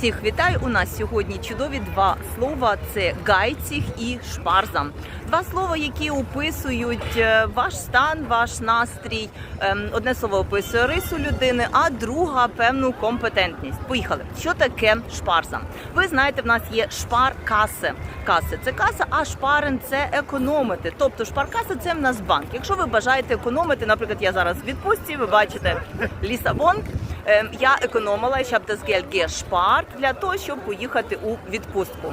Всіх вітаю! У нас сьогодні чудові два слова: це гайціх і шпарзам. Два слова, які описують е, ваш стан, ваш настрій. Ем, Одне слово описує рису людини, а друга певну компетентність. Поїхали. Що таке шпарзам? Ви знаєте, в нас є шпар-каси. Каси це каса, а шпарин це економити. Тобто шпаркаса це в нас банк. Якщо ви бажаєте економити, наприклад, я зараз в відпустці, ви бачите Лісабон. Ем, Я економила, щоб das Geld для того, щоб поїхати у відпустку.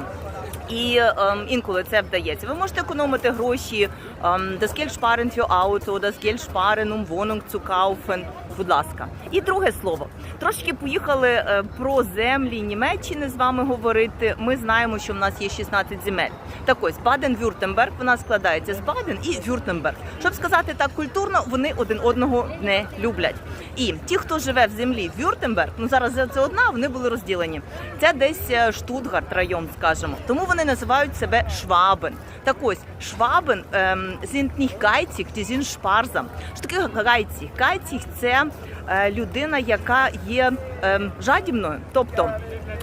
І ем, інколи це вдається. Ви можете економити гроші ем, das Geld sparen für Auto, das Wohnung zu kaufen. Будь ласка. І друге слово. Трошки поїхали е, про землі Німеччини з вами говорити. Ми знаємо, що в нас є 16 земель. Так ось Баден-Вюртемберг вона складається з Баден і Вюртемберг. Щоб сказати так культурно, вони один одного не люблять. І ті, хто живе в землі Вюртемберг, ну зараз це одна, вони були розділені. Це десь е, Штутгарт район, скажімо. Тому вони називають себе Швабен. Так ось Швабен ем, sind nicht geizig, die. Що таке гайці? Гайці – це людина, яка є ем, жадібною, тобто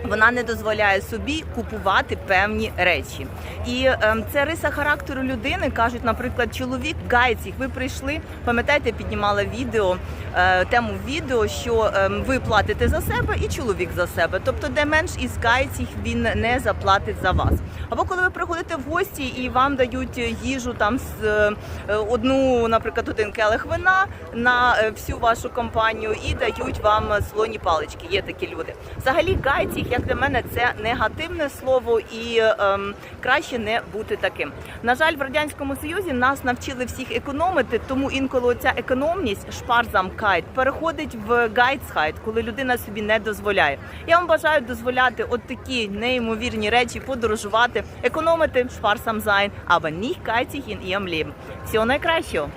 вона не дозволяє собі купувати певні речі. І ем, це риса характеру людини. кажуть, наприклад, чоловік гайціх. Ви прийшли, пам'ятаєте, піднімала відео е, тему відео, що ем, ви платите за себе і чоловік за себе. Тобто, де менш із гайціх він не заплатить за вас. Або коли ви приходите в гості і вам дають їжу там з е, одну, наприклад, один келих вина на е, всю вашу компанію і дають вам слоні палички. Є такі люди. Взагалі, гайціх, як для мене, це негативне слово і ем, краще не бути таким. На жаль, в радянському союзі нас навчили всіх економити, тому інколи ця економність шпарзамкайт переходить в гайцхайт, коли людина собі не дозволяє. Я вам бажаю дозволяти от такі неймовірні речі подорожувати, економити шпарсамзайн, nicht geizig in ihrem Всього найкращого!